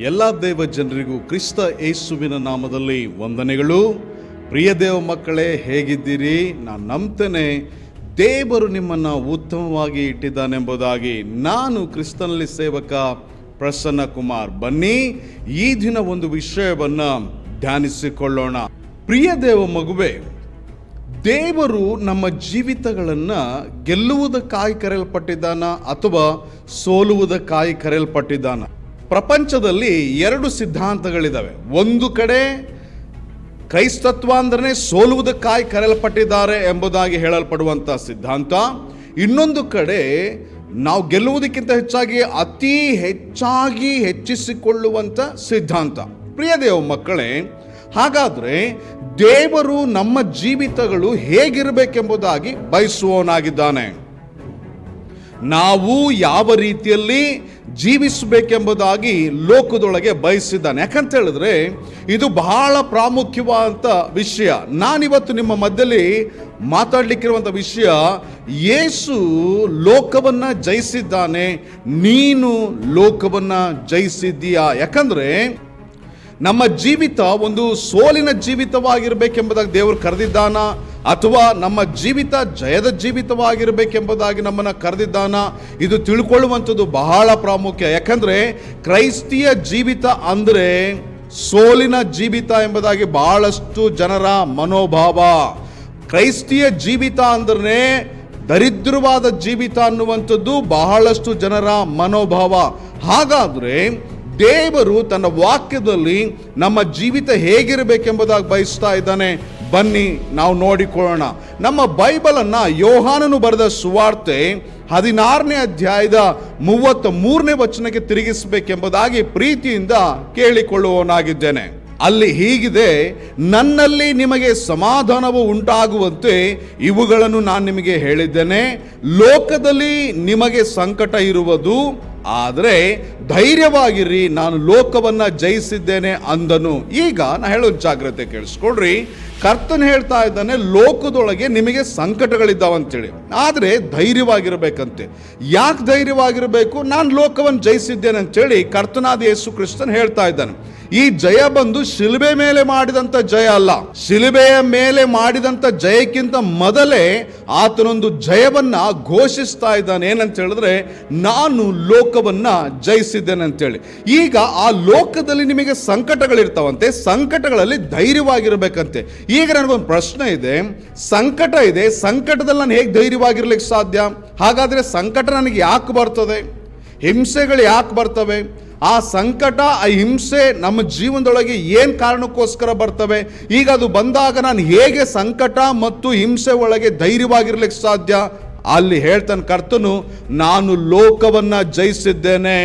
ಎಲ್ಲ ದೇವ ಜನರಿಗೂ ಕ್ರಿಸ್ತ ಯೇಸುವಿನ ನಾಮದಲ್ಲಿ ವಂದನೆಗಳು. ಪ್ರಿಯ ದೇವ ಮಕ್ಕಳೇ, ಹೇಗಿದ್ದೀರಿ? ನಾನು ನಂಬ್ತೇನೆ. ದೇವರು ನಿಮ್ಮನ್ನು ಉತ್ತಮವಾಗಿ ಇಟ್ಟಿದ್ದಾನೆಂಬುದಾಗಿ ನಾನು ಕ್ರಿಸ್ತನಲ್ಲಿ ಸೇವಕ ಪ್ರಸನ್ನ ಕುಮಾರ್ ಬನ್ನಿ, ಈ ದಿನ ಒಂದು ವಿಷಯವನ್ನು ಧ್ಯಾನಿಸಿಕೊಳ್ಳೋಣ. ಪ್ರಿಯ ದೇವ ಮಗುವೆ, ದೇವರು ನಮ್ಮ ಜೀವಿತಗಳನ್ನು ಗೆಲ್ಲುವುದಕ್ಕಾಗಿ ಕರೆಯಲ್ಪಟ್ಟಿದ್ದಾನ ಅಥವಾ ಸೋಲುವುದಕ್ಕಾಗಿ ಕರೆಯಲ್ಪಟ್ಟಿದ್ದಾನ? ಪ್ರಪಂಚದಲ್ಲಿ ಎರಡು ಸಿದ್ಧಾಂತಗಳಿದ್ದಾವೆ. ಒಂದು ಕಡೆ ಕ್ರೈಸ್ತತ್ವ ಅಂದ್ರೆ ಸೋಲುವುದಕ್ಕಾಗಿ ಕರೆಯಲ್ಪಟ್ಟಿದ್ದಾರೆ ಎಂಬುದಾಗಿ ಹೇಳಲ್ಪಡುವಂಥ ಸಿದ್ಧಾಂತ. ಇನ್ನೊಂದು ಕಡೆ ನಾವು ಗೆಲ್ಲುವುದಕ್ಕಿಂತ ಹೆಚ್ಚಾಗಿ ಅತಿ ಹೆಚ್ಚಾಗಿ ಹೆಚ್ಚಿಸಿಕೊಳ್ಳುವಂಥ ಸಿದ್ಧಾಂತ. ಪ್ರಿಯ ದೇವ ಮಕ್ಕಳೇ, ಹಾಗಾದ್ರೆ ದೇವರು ನಮ್ಮ ಜೀವಿತಗಳು ಹೇಗಿರಬೇಕೆಂಬುದಾಗಿ ಬಯಸುವವನಾಗಿದ್ದಾನೆ. ನಾವು ಯಾವ ರೀತಿಯಲ್ಲಿ ಜೀವಿಸಬೇಕೆಂಬುದಾಗಿ ಲೋಕದೊಳಗೆ ಬಯಸಿದ್ದಾನೆ. ಯಾಕಂತ ಹೇಳಿದ್ರೆ, ಇದು ಬಹಳ ಪ್ರಾಮುಖ್ಯವಾದಂಥ ವಿಷಯ. ನಾನಿವತ್ತು ನಿಮ್ಮ ಮಧ್ಯದಲ್ಲಿ ಮಾತಾಡಲಿಕ್ಕಿರುವಂಥ ವಿಷಯ, ಯೇಸು ಲೋಕವನ್ನು ಜಯಿಸಿದ್ದಾನೆ, ನೀನು ಲೋಕವನ್ನು ಜಯಿಸಿದ್ದೀಯಾ? ಯಾಕಂದ್ರೆ ನಮ್ಮ ಜೀವಿತ ಒಂದು ಸೋಲಿನ ಜೀವಿತವಾಗಿರಬೇಕೆಂಬುದಾಗಿ ದೇವರು ಕರೆದಿದ್ದಾನ, ಅಥವಾ ನಮ್ಮ ಜೀವಿತ ಜಯದ ಜೀವಿತವಾಗಿರಬೇಕೆಂಬುದಾಗಿ ನಮ್ಮನ್ನು ಕರೆದಿದ್ದಾನ, ಇದು ತಿಳ್ಕೊಳ್ಳುವಂಥದ್ದು ಬಹಳ ಪ್ರಾಮುಖ್ಯ. ಯಾಕಂದರೆ ಕ್ರೈಸ್ತಿಯ ಜೀವಿತ ಅಂದರೆ ಸೋಲಿನ ಜೀವಿತ ಎಂಬುದಾಗಿ ಬಹಳಷ್ಟು ಜನರ ಮನೋಭಾವ. ಕ್ರೈಸ್ತಿಯ ಜೀವಿತ ಅಂದ್ರೆ ದರಿದ್ರವಾದ ಜೀವಿತ ಅನ್ನುವಂಥದ್ದು ಬಹಳಷ್ಟು ಜನರ ಮನೋಭಾವ. ಹಾಗಾದ್ರೆ ದೇವರು ತನ್ನ ವಾಕ್ಯದಲ್ಲಿ ನಮ್ಮ ಜೀವಿತ ಹೇಗಿರಬೇಕೆಂಬುದಾಗಿ ಬಯಸ್ತಾ ಇದ್ದಾನೆ. ಬನ್ನಿ, ನಾವು ನೋಡಿಕೊಳ್ಳೋಣ. ನಮ್ಮ ಬೈಬಲನ್ನು ಯೋಹಾನನು ಬರೆದ ಸುವಾರ್ತೆ ಹದಿನಾರನೇ ಅಧ್ಯಾಯದ ಮೂವತ್ತ ಮೂರನೇ ವಚನಕ್ಕೆ ತಿರುಗಿಸಬೇಕೆಂಬುದಾಗಿ ಪ್ರೀತಿಯಿಂದ ಕೇಳಿಕೊಳ್ಳುವವನಾಗಿದ್ದೇನೆ. ಅಲ್ಲಿ ಹೀಗಿದೆ, ನನ್ನಲ್ಲಿ ನಿಮಗೆ ಸಮಾಧಾನವು ಉಂಟಾಗುವಂತೆ ಇವುಗಳನ್ನು ನಾನು ನಿಮಗೆ ಹೇಳಿದ್ದೇನೆ. ಲೋಕದಲ್ಲಿ ನಿಮಗೆ ಸಂಕಟ ಇರುವುದು ಆದರೆ ಧೈರ್ಯವಾಗಿರಿ ನಾನು ಲೋಕವನ್ನ ಜಯಿಸಿದ್ದೇನೆ ಅಂದನು. ಈಗ ನಾನು ಹೇಳೋ ಜಾಗ್ರತೆ ಕೇಳಿಸ್ಕೊಳ್ರಿ. ಕರ್ತನ್ ಹೇಳ್ತಾ ಇದ್ದಾನೆ, ಲೋಕದೊಳಗೆ ನಿಮಗೆ ಸಂಕಟಗಳಿದ್ದಾವಂತೇಳಿ. ಆದರೆ ಧೈರ್ಯವಾಗಿರಬೇಕಂತೆ. ಯಾಕೆ ಧೈರ್ಯವಾಗಿರಬೇಕು? ನಾನು ಲೋಕವನ್ನು ಜಯಿಸಿದ್ದೇನೆ ಅಂತೇಳಿ ಕರ್ತನಾದ ಯೇಸು ಕ್ರಿಸ್ತನ್ ಹೇಳ್ತಾ ಇದ್ದಾನೆ. ಈ ಜಯ ಬಂದು ಶಿಲುಬೆ ಮೇಲೆ ಮಾಡಿದಂಥ ಜಯ ಅಲ್ಲ. ಶಿಲುಬೆಯ ಮೇಲೆ ಮಾಡಿದಂಥ ಜಯಕ್ಕಿಂತ ಮೊದಲೇ ಆತನೊಂದು ಜಯವನ್ನ ಘೋಷಿಸ್ತಾ ಇದ್ದಾನೆ. ಏನಂತ ಹೇಳಿದ್ರೆ, ನಾನು ಲೋಕವನ್ನ ಜಯಿಸಿದ್ದೇನೆ ಅಂತೇಳಿ ಈಗ ಆ ಲೋಕದಲ್ಲಿ ನಿಮಗೆ ಸಂಕಟಗಳಿರ್ತಾವಂತೆ, ಸಂಕಟಗಳಲ್ಲಿ ಧೈರ್ಯವಾಗಿರಬೇಕಂತೆ. ಈಗ ನನಗೊಂದು ಪ್ರಶ್ನೆ ಇದೆ. ಸಂಕಟ ಇದೆ, ಸಂಕಟದಲ್ಲಿ ನಾನು ಹೇಗೆ ಧೈರ್ಯವಾಗಿರ್ಲಿಕ್ಕೆ ಸಾಧ್ಯ? ಹಾಗಾದ್ರೆ ಸಂಕಟ ನನಗೆ ಯಾಕೆ ಬರ್ತದೆ? ಹಿಂಸೆಗಳು ಯಾಕೆ ಬರ್ತವೆ? ಆ ಸಂಕಟ, ಆ ಹಿಂಸೆ ನಮ್ಮ ಜೀವನದೊಳಗೆ ಏನು ಕಾರಣಕ್ಕೋಸ್ಕರ ಬರ್ತವೆ? ಈಗ ಅದು ಬಂದಾಗ ನಾನು ಹೇಗೆ ಸಂಕಟ ಮತ್ತು ಹಿಂಸೆ ಒಳಗೆ ಧೈರ್ಯವಾಗಿರ್ಲಿಕ್ಕೆ ಸಾಧ್ಯ? ಅಲ್ಲಿ ಹೇಳ್ತಾನೆ ಕರ್ತನು ನಾನು ಲೋಕವನ್ನು ಜಯಿಸಿದ್ದೇನೆ.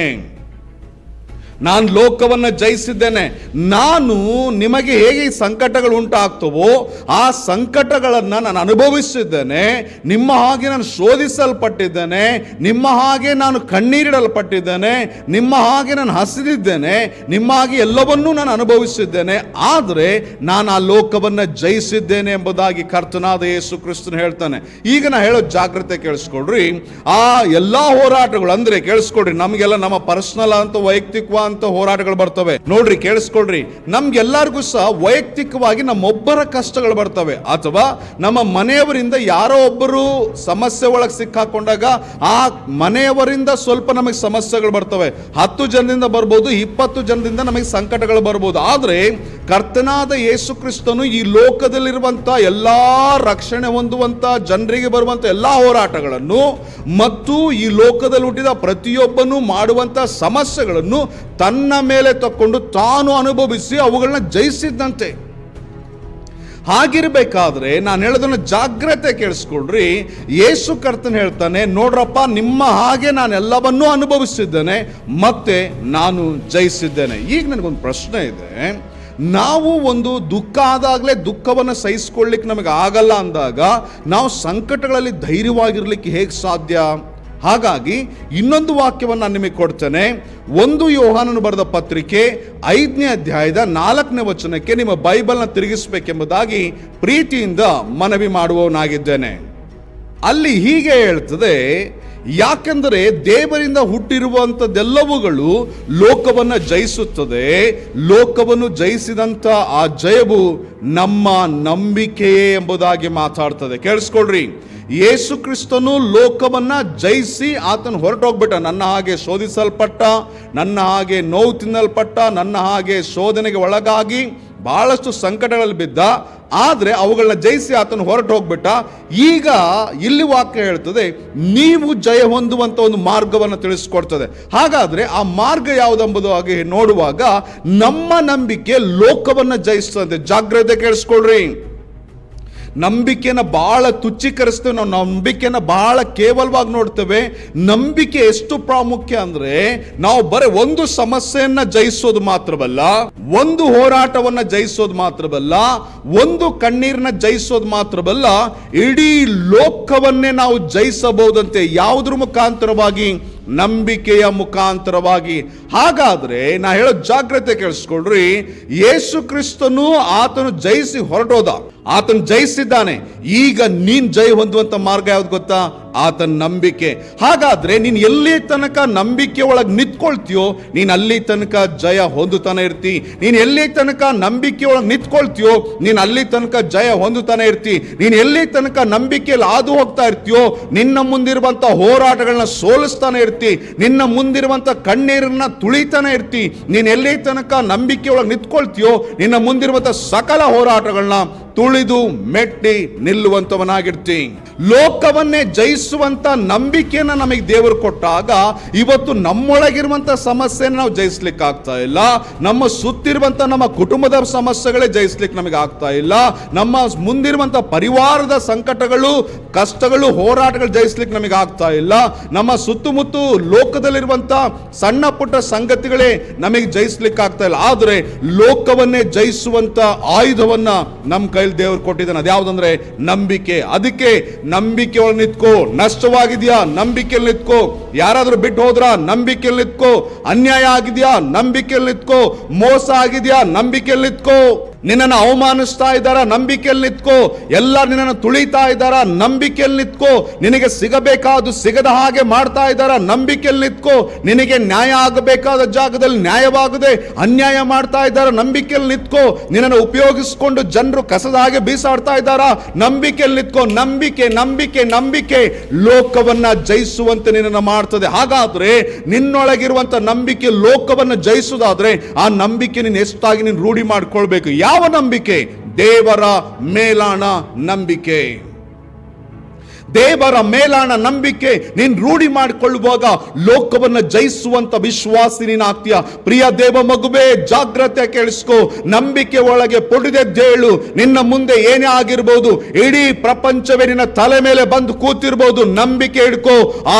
ನಾನು ಲೋಕವನ್ನು ಜಯಿಸಿದ್ದೇನೆ. ನಾನು ನಿಮಗೆ ಹೇಗೆ ಈ ಸಂಕಟಗಳು ಉಂಟಾಗ್ತವೋ, ಆ ಸಂಕಟಗಳನ್ನು ನಾನು ಅನುಭವಿಸಿದ್ದೇನೆ. ನಿಮ್ಮ ಹಾಗೆ ನಾನು ಶೋಧಿಸಲ್ಪಟ್ಟಿದ್ದೇನೆ. ನಿಮ್ಮ ಹಾಗೆ ನಾನು ಕಣ್ಣೀರಿಡಲ್ಪಟ್ಟಿದ್ದೇನೆ. ನಿಮ್ಮ ಹಾಗೆ ನಾನು ಹಸಿದಿದ್ದೇನೆ. ನಿಮ್ಮ ಹಾಗೆ ಎಲ್ಲವನ್ನೂ ನಾನು ಅನುಭವಿಸಿದ್ದೇನೆ. ಆದರೆ ನಾನು ಆ ಲೋಕವನ್ನು ಜಯಿಸಿದ್ದೇನೆ ಎಂಬುದಾಗಿ ಕರ್ತನಾದ ಯೇಸು ಕ್ರಿಸ್ತನು ಹೇಳ್ತಾನೆ. ಈಗ ನಾನು ಹೇಳೋ ಜಾಗ್ರತೆ ಕೇಳಿಸ್ಕೊಡ್ರಿ ಆ ಎಲ್ಲ ಹೋರಾಟಗಳು, ಅಂದರೆ ಕೇಳಿಸ್ಕೊಡ್ರಿ ನಮಗೆಲ್ಲ ನಮ್ಮ ಪರ್ಸನಲ್ ಅಂತ ವೈಯಕ್ತಿಕ ಅಂತ ಹೋರಾಟಗಳು ಬರ್ತವೆ. ನೋಡ್ರಿ, ಕೇಳಿಸ್ಕೊಳ್ರಿ. ನಮ್ಗೆಲ್ಲರಿಗೂ ಸಹ ವೈಯಕ್ತಿಕವಾಗಿ ನಮ್ಮೊಬ್ಬರ ಕಷ್ಟಗಳು ಬರ್ತವೆ. ಅಥವಾ ನಮ್ಮ ಮನೆಯವರಿಂದ ಯಾರೋ ಒಬ್ಬರು ಸಮಸ್ಯೆ ಒಳಗೆ ಸಿಕ್ಕಾಕೊಂಡಾಗ ಆ ಮನೆಯವರಿಂದ ಸ್ವಲ್ಪ ನಮಗೆ ಸಮಸ್ಯೆಗಳು ಬರ್ತವೆ. ಹತ್ತು ಜನದಿಂದ ಬರ್ಬೋದು, ಇಪ್ಪತ್ತು ಜನದಿಂದ ನಮಗೆ ಸಂಕಟಗಳು ಬರ್ಬೋದು. ಆದರೆ ಕರ್ತನಾದ ಯೇಸು ಕ್ರಿಸ್ತನು ಈ ಲೋಕದಲ್ಲಿರುವಂತ ಎಲ್ಲಾ ರಕ್ಷಣೆ ಹೊಂದುವಂತ ಜನರಿಗೆ ಬರುವಂತ ಎಲ್ಲಾ ಹೋರಾಟಗಳನ್ನು ಮತ್ತು ಈ ಲೋಕದಲ್ಲಿ ಹುಟ್ಟಿದ ಪ್ರತಿಯೊಬ್ಬನು ಮಾಡುವಂತ ಸಮಸ್ಯೆಗಳನ್ನು ತನ್ನ ಮೇಲೆ ತಕ್ಕೊಂಡು ತಾನು ಅನುಭವಿಸಿ ಅವುಗಳನ್ನ ಜಯಿಸಿದ್ದಂತೆ. ಹಾಗಿರ್ಬೇಕಾದ್ರೆ ನಾನು ಹೇಳೋದನ್ನ ಜಾಗ್ರತೆ ಕೇಳಿಸ್ಕೊಳ್ರಿ. ಯೇಸು ಕರ್ತನ್ ಹೇಳ್ತಾನೆ, ನೋಡ್ರಪ್ಪ, ನಿಮ್ಮ ಹಾಗೆ ನಾನು ಎಲ್ಲವನ್ನೂ ಅನುಭವಿಸಿದ್ದೇನೆ, ಮತ್ತೆ ನಾನು ಜಯಿಸಿದ್ದೇನೆ. ಈಗ ನನಗೊಂದು ಪ್ರಶ್ನೆ ಇದೆ. ನಾವು ಒಂದು ದುಃಖ ಆದಾಗಲೇ ದುಃಖವನ್ನು ಸಹಿಸ್ಕೊಳ್ಳಿಕ್ಕೆ ನಮಗೆ ಆಗಲ್ಲ ಅಂದಾಗ ನಾವು ಸಂಕಟಗಳಲ್ಲಿ ಧೈರ್ಯವಾಗಿರ್ಲಿಕ್ಕೆ ಹೇಗೆ ಸಾಧ್ಯ? ಹಾಗಾಗಿ ಇನ್ನೊಂದು ವಾಕ್ಯವನ್ನು ನಾನು ನಿಮಗೆ ಕೊಡ್ತೇನೆ. ಒಂದು ಯೋಹಾನನು ಬರೆದ ಪತ್ರಿಕೆ ಐದನೇ ಅಧ್ಯಾಯದ ನಾಲ್ಕನೇ ವಚನಕ್ಕೆ ನಿಮ್ಮ ಬೈಬಲ್ನ ತಿರುಗಿಸಬೇಕೆಂಬುದಾಗಿ ಪ್ರೀತಿಯಿಂದ ಮನವಿ ಮಾಡುವವನಾಗಿದ್ದೇನೆ. ಅಲ್ಲಿ ಹೀಗೆ ಹೇಳ್ತದೆ, ಯಾಕೆಂದರೆ ದೇವರಿಂದ ಹುಟ್ಟಿರುವಂಥದ್ದೆಲ್ಲವುಗಳು ಲೋಕವನ್ನು ಜಯಿಸುತ್ತದೆ. ಲೋಕವನ್ನು ಜಯಿಸಿದಂಥ ಆ ಜಯವು ನಮ್ಮ ನಂಬಿಕೆಯೇ ಎಂಬುದಾಗಿ ಮಾತಾಡ್ತದೆ. ಕೇಳಿಸ್ಕೊಳ್ರಿ. ಯೇಸು ಕ್ರಿಸ್ತನು ಲೋಕವನ್ನ ಜಯಿಸಿ ಆತನು ಹೊರಟೋಗ್ಬಿಟ್ಟ. ನನ್ನ ಹಾಗೆ ಶೋಧಿಸಲ್ಪಟ್ಟ, ನನ್ನ ಹಾಗೆ ನೋವು ತಿನ್ನಲ್ಪಟ್ಟ, ನನ್ನ ಹಾಗೆ ಶೋಧನೆಗೆ ಒಳಗಾಗಿ ಬಹಳಷ್ಟು ಸಂಕಟಗಳಲ್ಲಿ ಬಿದ್ದ. ಆದರೆ ಅವುಗಳನ್ನ ಜಯಿಸಿ ಆತನು ಹೊರಟು ಹೋಗ್ಬಿಟ್ಟ ಈಗ ಇಲ್ಲಿ ವಾಕ್ಯ ಹೇಳ್ತದೆ, ನೀವು ಜಯ ಹೊಂದುವಂತ ಒಂದು ಮಾರ್ಗವನ್ನು ತಿಳಿಸ್ಕೊಡ್ತದೆ. ಹಾಗಾದ್ರೆ ಆ ಮಾರ್ಗ ಯಾವುದೆಂಬುದಾಗಿ ನೋಡುವಾಗ ನಮ್ಮ ನಂಬಿಕೆ ಲೋಕವನ್ನ ಜಯಿಸ್ತದೆ. ಜಾಗ್ರತೆ ಕೇಳಿಸ್ಕೊಳ್ರಿ. ನಂಬಿಕೆನ ಬಹಳ ತುಚ್ಛೀಕರಿಸ್ತೇವೆ ನಾವು ನಂಬಿಕೆನ ಬಹಳ ಕೇವಲವಾಗಿ ನೋಡ್ತೇವೆ. ನಂಬಿಕೆ ಎಷ್ಟು ಪ್ರಾಮುಖ್ಯ ಅಂದ್ರೆ ನಾವು ಬರೀ ಒಂದು ಸಮಸ್ಯೆಯನ್ನ ಜಯಿಸೋದು ಮಾತ್ರವಲ್ಲ, ಒಂದು ಹೋರಾಟವನ್ನ ಜಯಿಸೋದು ಮಾತ್ರವಲ್ಲ, ಒಂದು ಕಣ್ಣೀರನ್ನ ಜಯಿಸೋದು ಮಾತ್ರವಲ್ಲ, ಇಡೀ ಲೋಕವನ್ನೇ ನಾವು ಜಯಿಸಬಹುದಂತೆ ಯಾವುದ್ರ ಮುಖಾಂತರವಾಗಿ ನಂಬಿಕೆಯ ಮುಖಾಂತರವಾಗಿ. ಹಾಗಾದರೆ ನಾ ಹೇಳೋ ಜಾಗ್ರತೆ ಕೇಳಿಸ್ಕೊಳ್ರಿ. ಯೇಸು ಕ್ರಿಸ್ತನು ಆತನು ಜಯಿಸಿ ಹೊರಟೋದ. ಆತನು ಜಯಿಸಿದ್ದಾನೆ. ಈಗ ನೀನ್ ಜಯ ಹೊಂದುವಂತ ಮಾರ್ಗ ಯಾವ್ದು ಗೊತ್ತಾ? ಆತನ ನಂಬಿಕೆ. ಹಾಗಾದ್ರೆ ನೀನು ಎಲ್ಲಿ ತನಕ ನಂಬಿಕೆ ಒಳಗೆ ನಿಂತ್ಕೊಳ್ತೀಯೋ, ನೀನು ಅಲ್ಲಿ ತನಕ ಜಯ ಹೊಂದುತ್ತಾನೆ ಇರ್ತಿ. ನೀನು ಎಲ್ಲಿ ತನಕ ನಂಬಿಕೆ ಒಳಗೆ ನಿಂತ್ಕೊಳ್ತೀಯೋ, ನೀನು ಅಲ್ಲಿ ತನಕ ಜಯ ಹೊಂದುತ್ತಾನೆ ಇರ್ತಿ. ನೀನು ಎಲ್ಲಿ ತನಕ ನಂಬಿಕೆಯಲ್ಲಿ ಹಾದು ಹೋಗ್ತಾ ಇರ್ತೀಯೋ, ನಿನ್ನ ಮುಂದಿರುವಂಥ ಹೋರಾಟಗಳನ್ನ ಸೋಲಿಸ್ತಾನೆ ಇರ್ತಿ. ನಿನ್ನ ಮುಂದಿರುವಂಥ ಕಣ್ಣೀರನ್ನ ತುಳಿತಾನೆ ಇರ್ತಿ. ನೀನು ಎಲ್ಲಿ ತನಕ ನಂಬಿಕೆ ಒಳಗೆ ನಿಂತ್ಕೊಳ್ತೀಯೋ, ನಿನ್ನ ಮುಂದಿರುವಂಥ ಸಕಲ ಹೋರಾಟಗಳನ್ನ ತುಳಿದು ಮೆಟ್ಟಿ ನಿಲ್ಲುವಂತವನಾಗಿರ್ತಿ. ಲೋಕವನ್ನೇ ಜಯಿಸುವಂತ ನಂಬಿಕೆಯನ್ನ ನಮಗೆ ದೇವರು ಕೊಟ್ಟಾಗ ಇವತ್ತು ನಮ್ಮೊಳಗಿರುವಂತ ಸಮಸ್ಯೆನ ನಾವು ಜಯಿಸ್ಲಿಕ್ಕೆ ಆಗ್ತಾ ಇಲ್ಲ. ನಮ್ಮ ಸುತ್ತಿರುವಂತ ನಮ್ಮ ಕುಟುಂಬದ ಸಮಸ್ಯೆಗಳೇ ಜಯಿಸ್ಲಿಕ್ಕೆ ನಮಗೆ ಆಗ್ತಾ ಇಲ್ಲ. ನಮ್ಮ ಮುಂದಿರುವಂತ ಪರಿವಾರದ ಸಂಕಟಗಳು, ಕಷ್ಟಗಳು, ಹೋರಾಟಗಳು ಜಯಿಸ್ಲಿಕ್ಕೆ ನಮಗೆ ಆಗ್ತಾ ಇಲ್ಲ. ನಮ್ಮ ಸುತ್ತಮುತ್ತ ಲೋಕದಲ್ಲಿರುವಂತ ಸಣ್ಣ ಪುಟ್ಟ ಸಂಗತಿಗಳೇ ನಮಗೆ ಜಯಿಸ್ಲಿಕ್ಕೆ ಆಗ್ತಾ ಇಲ್ಲ. ಆದ್ರೆ ಲೋಕವನ್ನೇ ಜಯಿಸುವಂತ ಆಯುಧವನ್ನ ನಮ್ಮ ಕೈಲಿ ದೇವರು ಕೊಟ್ಟಿದ್ದಾನೆ. ಅದ್ಯಾವುದಂದ್ರೆ ನಂಬಿಕೆ. ಅದಕ್ಕೆ ನಂಬಿಕೆ ಒಳಗೆ ನಿಂತ್ಕೋ. ನಷ್ಟವಾಗಿದ್ಯಾ? ನಂಬಿಕೆಯಲ್ಲಿ ನಿಂತ್ಕೋ. ಯಾರಾದರೂ ಬಿಟ್ಟು ಹೋದ್ರ? ನಂಬಿಕೆಯಲ್ಲಿ ನಿಂತ್ಕೋ. ಅನ್ಯಾಯ ಆಗಿದ್ಯಾ? ನಂಬಿಕೆಯಲ್ಲಿ ನಿಂತ್ಕೋ. ಮೋಸ ಆಗಿದ್ಯಾ? ನಂಬಿಕೆಯಲ್ಲಿ ನಿಂತ್ಕೋ. ನಿನ್ನನ್ನು ಅವಮಾನಿಸ್ತಾ ಇದ್ದಾರ? ನಂಬಿಕೆಯಲ್ಲಿ ನಿಂತ್ಕೋ. ಎಲ್ಲ ನಿನ್ನನ್ನು ತುಳಿತಾ ಇದ್ದಾರ? ನಂಬಿಕೆಯಲ್ಲಿ ನಿಂತ್ಕೋ. ನಿನಗೆ ಸಿಗಬೇಕಾದ ಸಿಗದ ಹಾಗೆ ಮಾಡ್ತಾ ಇದ್ದಾರ? ನಂಬಿಕೆಯಲ್ಲಿ ನಿಂತ್ಕೋ. ನಿನಗೆ ನ್ಯಾಯ ಆಗಬೇಕಾದ ಜಾಗದಲ್ಲಿ ನ್ಯಾಯವಾಗದೆ ಅನ್ಯಾಯ ಮಾಡ್ತಾ ಇದ್ದಾರ? ನಂಬಿಕೆಯಲ್ಲಿ ನಿಂತ್ಕೋ. ನಿನ್ನನ್ನು ಉಪಯೋಗಿಸಿಕೊಂಡು ಜನರು ಕಸದ ಹಾಗೆ ಬೀಸಾಡ್ತಾ ಇದ್ದಾರ? ನಂಬಿಕೆಯಲ್ಲಿ ನಿಂತ್ಕೋ. ನಂಬಿಕೆ ನಂಬಿಕೆ ನಂಬಿಕೆ ಲೋಕವನ್ನ ಜಯಿಸುವಂತೆ ನಿನ್ನನ್ನು ಮಾಡ್ತದೆ. ಹಾಗಾದ್ರೆ ನಿನ್ನೊಳಗಿರುವಂತ ನಂಬಿಕೆ ಲೋಕವನ್ನ ಜಯಿಸುವುದಾದ್ರೆ ಆ ನಂಬಿಕೆ ನೀನು ಎಷ್ಟಾಗಿ ನೀನು ರೂಢಿ ಮಾಡ್ಕೊಳ್ಬೇಕು? ಯಾವ ನಂಬಿಕೆ ದೇವರ ಮೇಲಾಣ ನಂಬಿಕೆ ದೇವರ ಮೇಲಾಣ ನಂಬಿಕೆ ನೀನ್ ರೂಢಿ ಮಾಡಿಕೊಳ್ಳುವಾಗ ಲೋಕವನ್ನ ಜಯಿಸುವಂತ ವಿಶ್ವಾಸಿ ನೀನ್ ಪ್ರಿಯ ದೇವ ಮಗುವೆ, ಜಾಗ್ರತೆ ಕೇಳಿಸ್ಕೋ. ನಂಬಿಕೆ ಒಳಗೆ ಪೊಡಿದೆದ್ದೇಳು. ನಿನ್ನ ಮುಂದೆ ಏನೇ ಆಗಿರ್ಬೋದು, ಇಡೀ ಪ್ರಪಂಚವೇ ನಿನ್ನ ತಲೆ ಮೇಲೆ ಬಂದು ಕೂತಿರ್ಬೋದು. ನಂಬಿಕೆ ಹಿಡ್ಕೋ. ಆ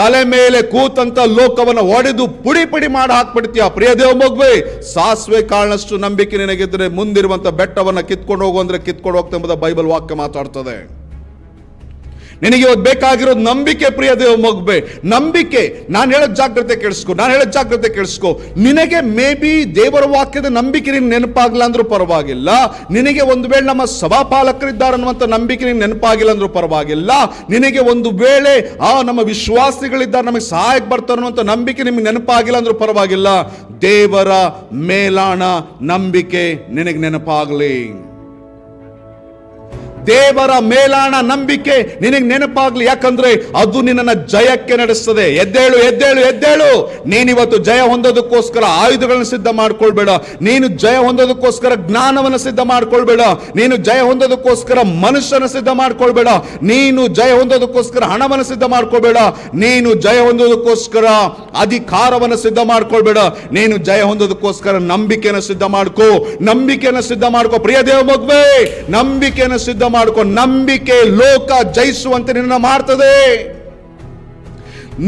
ತಲೆ ಮೇಲೆ ಕೂತಂತ ಲೋಕವನ್ನ ಒಡೆದು ಪುಡಿ ಪುಡಿ ಮಾಡಿ ಹಾಕ್ಬಿಡ್ತೀಯ. ಪ್ರಿಯ ದೇವ ಮಗುವೆ, ಸಾಸಿವೆ ಕಾಳನಷ್ಟು ನಂಬಿಕೆ ನಿನಗಿದ್ರೆ ಮುಂದಿರುವಂತ ಬೆಟ್ಟವನ್ನ ಕಿತ್ಕೊಂಡು ಹೋಗು ಅಂದ್ರೆ ಕಿತ್ಕೊಂಡು ಹೋಗ್ತಾ ಎಂಬುದ ಬೈಬಲ್ ವಾಕ್ಯ ಮಾತಾಡ್ತದೆ. ನಿನಗೆ ಇವತ್ತು ಬೇಕಾಗಿರೋದು ನಂಬಿಕೆ ಪ್ರಿಯ ದೇವ ಮಗ್ಬೆ ನಂಬಿಕೆ. ನಾನು ಹೇಳೋದು ಜಾಗ್ರತೆ ಕೇಳಿಸ್ಕೊ. ನಾನು ಹೇಳೋದ್ ಜಾಗ್ರತೆ ಕೇಳಿಸ್ಕೊ. ನಿನಗೆ ಮೇ ಬಿ ದೇವರ ವಾಕ್ಯದ ನಂಬಿಕೆ ನಿನ್ ನೆನಪಾಗಲ್ಲ ಅಂದ್ರೂ ಪರವಾಗಿಲ್ಲ. ನಿನಗೆ ಒಂದು ವೇಳೆ ನಮ್ಮ ಸಭಾಪಾಲಕರಿದ್ದಾರೆ ಅನ್ನುವಂಥ ನಂಬಿಕೆ ನಿನ್ ನೆನಪಾಗಿಲ್ಲ ಅಂದ್ರೂ ಪರವಾಗಿಲ್ಲ. ನಿನಗೆ ಒಂದು ವೇಳೆ, ಆ, ನಮ್ಮ ವಿಶ್ವಾಸಿಗಳಿದ್ದಾರೆ, ನಮಗೆ ಸಹಾಯಕ್ಕೆ ಬರ್ತಾರೆ ಅನ್ನುವಂಥ ನಂಬಿಕೆ ನಿಮಗೆ ನೆನಪಾಗಿಲ್ಲ ಅಂದ್ರೂ ಪರವಾಗಿಲ್ಲ. ದೇವರ ಮೇಲಾಣ ನಂಬಿಕೆ ನಿನಗೆ ನೆನಪಾಗಲಿ. ದೇವರ ಮೇಲಾಣ ನಂಬಿಕೆ ನಿನಗೆ ನೆನಪಾಗ್ಲಿ. ಯಾಕಂದ್ರೆ ಅದು ನಿನ್ನನ್ನ ಜಯಕ್ಕೆ ನಡೆಸ್ತದೆ. ಎದ್ದೇಳು ಎದ್ದೇಳು ಎದ್ದೇಳು. ನೀನಿವತ್ತು ಜಯ ಹೊಂದೋದಕ್ಕೋಸ್ಕರ ಆಯುಧಗಳನ್ನು ಸಿದ್ಧ ಮಾಡ್ಕೊಳ್ಬೇಡ. ನೀನು ಜಯ ಹೊಂದೋದಕ್ಕೋಸ್ಕರ ಜ್ಞಾನವನ್ನು ಸಿದ್ಧ ಮಾಡ್ಕೊಳ್ಬೇಡ. ನೀನು ಜಯ ಹೊಂದೋದಕ್ಕೋಸ್ಕರ ಮನುಷ್ಯನ ಸಿದ್ಧ ಮಾಡ್ಕೊಳ್ಬೇಡ. ನೀನು ಜಯ ಹೊಂದೋದಕ್ಕೋಸ್ಕರ ಹಣವನ್ನು ಸಿದ್ಧ ಮಾಡ್ಕೊಳ್ಬೇಡ. ನೀನು ಜಯ ಹೊಂದೋದಕ್ಕೋಸ್ಕರ ಅಧಿಕಾರವನ್ನು ಸಿದ್ಧ ಮಾಡ್ಕೊಳ್ಬೇಡ. ನೀನು ಜಯ ಹೊಂದೋದಕ್ಕೋಸ್ಕರ ನಂಬಿಕೆಯನ್ನು ಸಿದ್ಧ ಮಾಡ್ಕೋ. ನಂಬಿಕೆಯನ್ನು ಸಿದ್ಧ ಮಾಡ್ಕೋ. ಪ್ರಿಯ ದೇವ ಮಗುವೆ, ನಂಬಿಕೆಯನ್ನು ಸಿದ್ಧ ಮಾಡ್ಕೋ ನಂಬಿಕೆ, ಲೋಕ ಜಯಿಸುವಂತೆ ನಿನ್ನ ಮಾಡ್ತದೆ.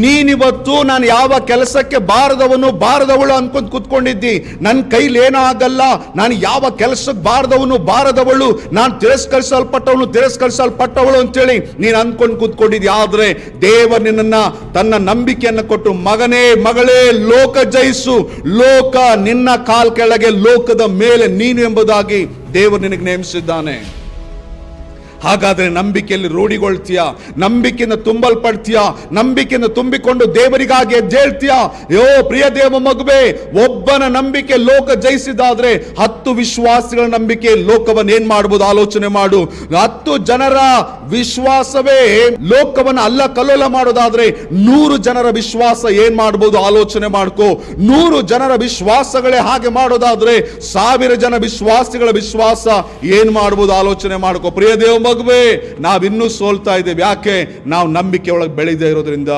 ನೀನಿವತ್ತು ನಾನು ಯಾವ ಕೆಲಸಕ್ಕೆ ಬಾರದವನು ಬಾರದವಳು ಅನ್ಕೊಂಡ್ ಕುತ್ಕೊಂಡಿದ್ದಿ. ನನ್ನ ಕೈಲಿ ಏನಾಗಲ್ಲ, ನಾನು ಯಾವ ಕೆಲಸಕ್ಕೆ ಬಾರದವನು ಬಾರದವಳು, ನಾನು ತಿರಸ್ಕರಿಸಲ್ಪಟ್ಟವನು ತಿರಸ್ಕರಿಸಲ್ಪಟ್ಟವಳು ಅಂತೇಳಿ ನೀನು ಅನ್ಕೊಂಡು ಕುತ್ಕೊಂಡಿದ್ದಿ. ಆದರೆ ದೇವ ನಿನ್ನನ್ನ ತನ್ನ ನಂಬಿಕೆಯನ್ನು ಕೊಟ್ಟು, ಮಗನೇ, ಮಗಳೇ, ಲೋಕ ಜಯಿಸು, ಲೋಕ ನಿನ್ನ ಕಾಲ್ ಕೆಳಗೆ, ಲೋಕದ ಮೇಲೆ ನೀನು ಎಂಬುದಾಗಿ ದೇವರು ನಿನಗೆ ನೇಮಿಸಿದ್ದಾನೆ. ಹಾಗಾದ್ರೆ ನಂಬಿಕೆಯಲ್ಲಿ ರೂಢಿಗೊಳ್ತೀಯ? ನಂಬಿಕೆಯಿಂದ ತುಂಬಲ್ಪಡ್ತೀಯ? ನಂಬಿಕೆಯಿಂದ ತುಂಬಿಕೊಂಡು ದೇವರಿಗಾಗಿ ಹೆಜ್ಜೇಳ್ತೀಯ ಯೋ ಪ್ರಿಯ ದೇವ ಮಗುವೆ, ಒಬ್ಬನ ನಂಬಿಕೆ ಲೋಕ ಜಯಿಸಿದಾದ್ರೆ ಹತ್ತು ವಿಶ್ವಾಸಿಗಳ ನಂಬಿಕೆ ಲೋಕವನ್ನು ಏನ್ ಮಾಡ್ಬೋದು? ಆಲೋಚನೆ ಮಾಡು. ಹತ್ತು ಜನರ ವಿಶ್ವಾಸವೇ ಲೋಕವನ್ನು ಅಲ್ಲ ಕಲ್ಲೋಲ ಮಾಡೋದಾದ್ರೆ ನೂರು ಜನರ ವಿಶ್ವಾಸ ಏನ್ ಮಾಡ್ಬೋದು? ಆಲೋಚನೆ ಮಾಡ್ಕೋ. ನೂರು ಜನರ ವಿಶ್ವಾಸಗಳೇ ಹಾಗೆ ಮಾಡೋದಾದ್ರೆ ಸಾವಿರ ಜನ ವಿಶ್ವಾಸಿಗಳ ವಿಶ್ವಾಸ ಏನ್ ಮಾಡ್ಬೋದು? ಆಲೋಚನೆ ಮಾಡ್ಕೋ. ಪ್ರಿಯ ದೇವ ಮಗುವೆ ನಾವಿನ್ನೂ ಸೋಲ್ತಾ ಇದ್ದೇವೆ. ಯಾಕೆ? ನಾವು ನಂಬಿಕೆ ಒಳಗೆ ಬೆಳೆದೇ ಇರೋದ್ರಿಂದ.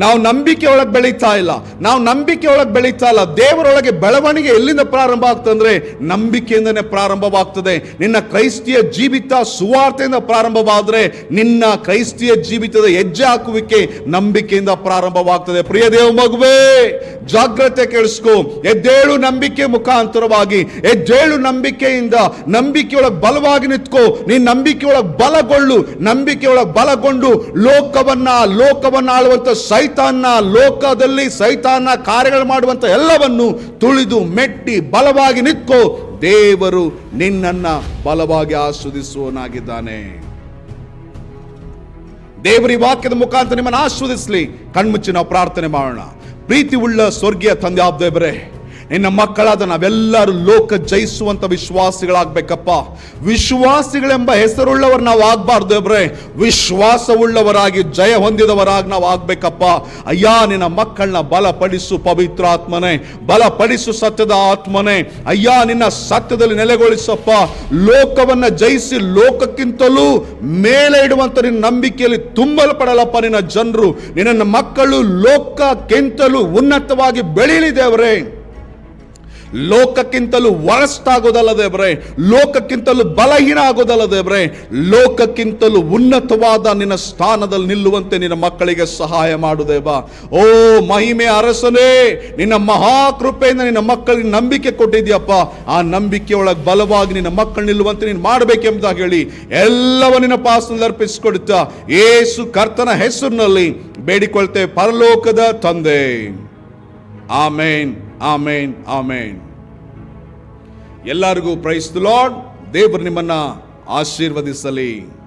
ನಾವು ನಂಬಿಕೆ ಒಳಗೆ ಬೆಳೀತಾ ಇಲ್ಲ. ನಾವು ನಂಬಿಕೆ ಒಳಗೆ ಬೆಳೀತಾ ಇಲ್ಲ. ದೇವರೊಳಗೆ ಬೆಳವಣಿಗೆ ಎಲ್ಲಿಂದ ಪ್ರಾರಂಭ ಆಗ್ತಂದ್ರೆ ನಂಬಿಕೆಯಿಂದನೇ ಪ್ರಾರಂಭವಾಗ್ತದೆ. ನಿನ್ನ ಕ್ರೈಸ್ತಿಯ ಜೀವಿತ ಸುವಾರ್ತೆಯಿಂದ ಪ್ರಾರಂಭವಾದ್ರೆ ನಿನ್ನ ಕ್ರೈಸ್ತಿಯ ಜೀವಿತದ ಹೆಜ್ಜೆ ಹಾಕುವಿಕೆ ನಂಬಿಕೆಯಿಂದ ಪ್ರಾರಂಭವಾಗ್ತದೆ. ಪ್ರಿಯ ದೇವ ಮಗುವೇ, ಜಾಗ್ರತೆ ಕೇಳಿಸ್ಕೊ ಎದ್ದೇಳು ನಂಬಿಕೆ ಮುಖಾಂತರವಾಗಿ. ಎದ್ದೇಳು ನಂಬಿಕೆಯಿಂದ. ನಂಬಿಕೆಯೊಳಗೆ ಬಲವಾಗಿ ನಿಂತ್ಕೋ. ನೀನ್ ನಂಬಿಕೆಯೊಳಗೆ ಬಲಗೊಳ್ಳು. ನಂಬಿಕೆಯೊಳಗೆ ಬಲಗೊಂಡು ಲೋಕವನ್ನ ಲೋಕವನ್ನ ಆಳುವಂತ ಸೈತಾನ್ನ ಲೋಕದಲ್ಲಿ ಸೈತಾನ್ನ ಕಾರ್ಯಗಳು ಮಾಡುವಂತ ಎಲ್ಲವನ್ನು ತುಳಿದು ಮೆಟ್ಟಿ ಬಲವಾಗಿ ನಿತ್ಕೋ, ದೇವರು ನಿನ್ನನ್ನ ಬಲವಾಗಿ ಆಸ್ವಾದಿಸುವನಾಗಿದ್ದಾನೆ ದೇವರಿ ವಾಕ್ಯದ ಮುಖಾಂತರ ನಿಮ್ಮನ್ನು ಆಸ್ವಾದಿಸಲಿ. ಕಣ್ಮುಚ್ಚಿ ನಾವು ಪ್ರಾರ್ಥನೆ ಮಾಡೋಣ. ಪ್ರೀತಿ ಉಳ್ಳ ಸ್ವರ್ಗೀಯ ತಂದೆ ಆಬ್ದೇವರೇ ನಿನ್ನ ಮಕ್ಕಳಾದ ನಾವೆಲ್ಲರೂ ಲೋಕ ಜಯಿಸುವಂತ ವಿಶ್ವಾಸಿಗಳಾಗ್ಬೇಕಪ್ಪ. ವಿಶ್ವಾಸಿಗಳೆಂಬ ಹೆಸರುಳ್ಳವರು ನಾವು ಆಗ್ಬಾರ್ದು ಒಬ್ರೆ ವಿಶ್ವಾಸವುಳ್ಳವರಾಗಿ ಜಯ ಹೊಂದಿದವರಾಗಿ ನಾವು ಆಗ್ಬೇಕಪ್ಪ. ಅಯ್ಯ, ನಿನ್ನ ಮಕ್ಕಳನ್ನ ಬಲಪಡಿಸು ಪವಿತ್ರಾತ್ಮನೆ. ಬಲಪಡಿಸು ಸತ್ಯದ ಆತ್ಮನೇ. ಅಯ್ಯ, ನಿನ್ನ ಸತ್ಯದಲ್ಲಿ ನೆಲೆಗೊಳಿಸಪ್ಪ. ಲೋಕವನ್ನ ಜಯಿಸಿ ಲೋಕಕ್ಕಿಂತಲೂ ಮೇಲೆ ಇಡುವಂತ ನಿನ್ನ ನಂಬಿಕೆಯಲ್ಲಿ ತುಂಬಲ್ಪಡಲಪ್ಪ ನಿನ್ನ ಜನರು. ನಿನ್ನ ಮಕ್ಕಳು ಲೋಕಕ್ಕಿಂತಲೂ ಉನ್ನತವಾಗಿ ಬೆಳೀಲಿ ದೇವರೇ. ಲೋಕಕ್ಕಿಂತಲೂ ವರಸ್ಟ್ ಆಗೋದಲ್ಲ ದೇವ್ರೆ ಲೋಕಕ್ಕಿಂತಲೂ ಬಲಹೀನ ಆಗೋದಲ್ಲ ದೇವ್ರೆ ಲೋಕಕ್ಕಿಂತಲೂ ಉನ್ನತವಾದ ನಿನ್ನ ಸ್ಥಾನದಲ್ಲಿ ನಿಲ್ಲುವಂತೆ ನಿನ್ನ ಮಕ್ಕಳಿಗೆ ಸಹಾಯ ಮಾಡುದೇವ ಓ ಮಹಿಮೆ ಅರಸನೇ, ನಿನ್ನ ಮಹಾಕೃಪೆಯಿಂದ ನಿನ್ನ ಮಕ್ಕಳಿಗೆ ನಂಬಿಕೆ ಕೊಟ್ಟಿದ್ಯಪ್ಪ. ಆ ನಂಬಿಕೆ ಒಳಗೆ ಬಲವಾಗಿ ನಿನ್ನ ಮಕ್ಕಳು ನಿಲ್ಲುವಂತೆ ನೀನು ಮಾಡಬೇಕೆಂಬುದಾಗಿ ಹೇಳಿ ಎಲ್ಲವ ನಿನ್ನ ಪಾಸದಲ್ಲಿ ಅರ್ಪಿಸಿಕೊಡುತ್ತಾ ಏಸು ಕರ್ತನ ಹೆಸರಿನಲ್ಲಿ ಬೇಡಿಕೊಳ್ತೇವೆ. ಪರಲೋಕದ ತಂದೆ. ಆಮೇನ್. ಆಮೇನ್ ಆಮೇನ್. ಎಲ್ಲರಿಗೂ ಪ್ರೈಸ್ ಲಾರ್ಡ್ ದೇವರು ನಿಮ್ಮನ್ನ ಆಶೀರ್ವದಿಸಲಿ.